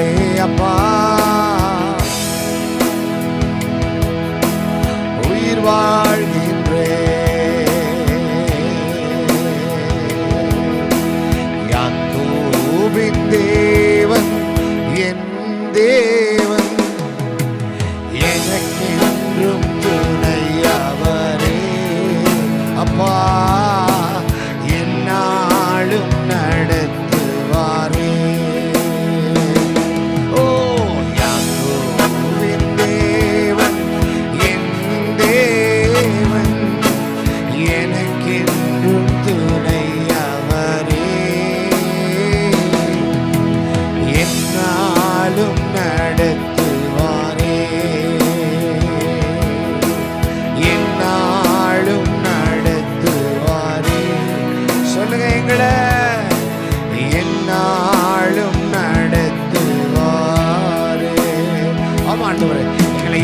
மனதாலே அப்பா. உயிர் வாழ்கின்றே. யாக்கோபின் தேவன் என் தேவன் ஆமா ஆண்டவரே எங்களை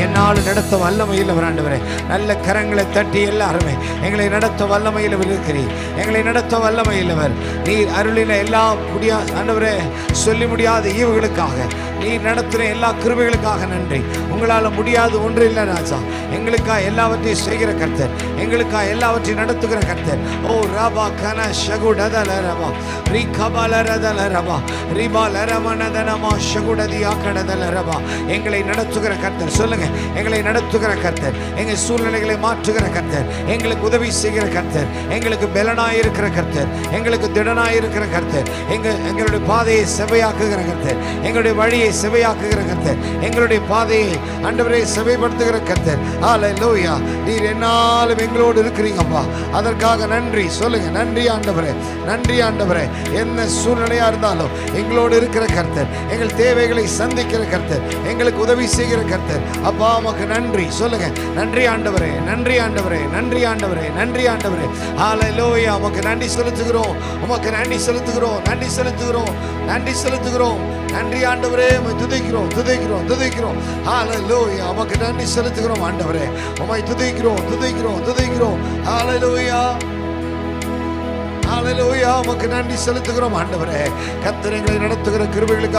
என்னாலும் நடத்த வல்லமையில் ஆண்டவரே. நல்ல கரங்களை தட்டி எல்லாருமே எங்களை நடத்த வல்லமையில் இருக்கிறீர். எங்களை நடத்த வல்லமையில்லவர் நீர் அருளின எல்லா முடியா ஆண்டவரே சொல்லி முடியாத ஈவுகளுக்காக நீர் நடத்துகிற எல்லா கிருபைகளுக்காக நன்றி. உங்களால் முடியாது ஒன்று இல்லை ராஜா. எங்களுக்காக எல்லாவற்றையும் செய்கிற கர்த்தர். எங்களுக்காக எல்லாவற்றையும் நடத்துகிற கர்த்தர். ஓ ரபா கன ஷகுடதல ரபா ரீ கபால ரதல ரபா ரிபா லரமனதனமா ஷகுடதியா கடதல ரபா எங்களை நடத்துகிற கர்த்தர். சொல்லுங்க எங்களை நடத்துகிற கர்த்தர். எங்கள் சூழ்நிலைகளை மாற்றுகிற கர்த்தர். எங்களுக்கு உதவி செய்கிற கர்த்தர். எங்களுக்கு பலனாயிருக்கிற கர்த்தர். எங்களுக்கு திடனாயிருக்கிற கர்த்தர். எங்கள் எங்களுடைய பாதையை செவையாக்குகிற கர்த்தர். எங்களுடைய வழியை செவையாக்குகிற கர்த்தர். எங்களுடைய பாதையை அண்டவரை செவைப்படுத்துகிற கர்த்தர். ஹalleluya நீர் என்னாலும் எங்களோடு இருக்கிறீங்கப்பா அதற்காக நன்றி. சொல்லுங்க. நன்றி ஆண்டவரே. நன்றி ஆண்டவரே. என்ன சூழ்நிலையா இருந்தாலும் எங்களோடு இருக்கிற கர்த்தர். எங்கள் தேவைகளை சந்திக்கிற கர்த்தர். எங்களுக்கு உதவி செய்கிற கர்த்தர். அப்பா உமக்கு நன்றி. சொல்லுங்க. நன்றி ஆண்டவரே நன்றி ஆண்டவரே நன்றி ஆண்டவரே நன்றி ஆண்டவரே. ஆலையிலோயா உமக்கு நன்றி செலுத்துகிறோம். உமக்கு நன்றி செலுத்துகிறோம். நன்றி செலுத்துகிறோம். நன்றி செலுத்துகிறோம். நன்றி ஆண்டவரே உமை துதிக்கிறோம் துதிக்கிறோம் துதிக்கிறோம். ஆலையிலோயா உமக்கு நன்றி செலுத்துகிறோம் ஆண்டவரே. உமை துதிக்கிறோம் துதிக்கிறோம் துதிக்கிறோம். ஆலையிலோயா ஆலையிலோயா உமக்கு நன்றி செலுத்துகிறோம் ஆண்டவரே. கத்திரங்களை நடத்துகிற கிருவிகளுக்கு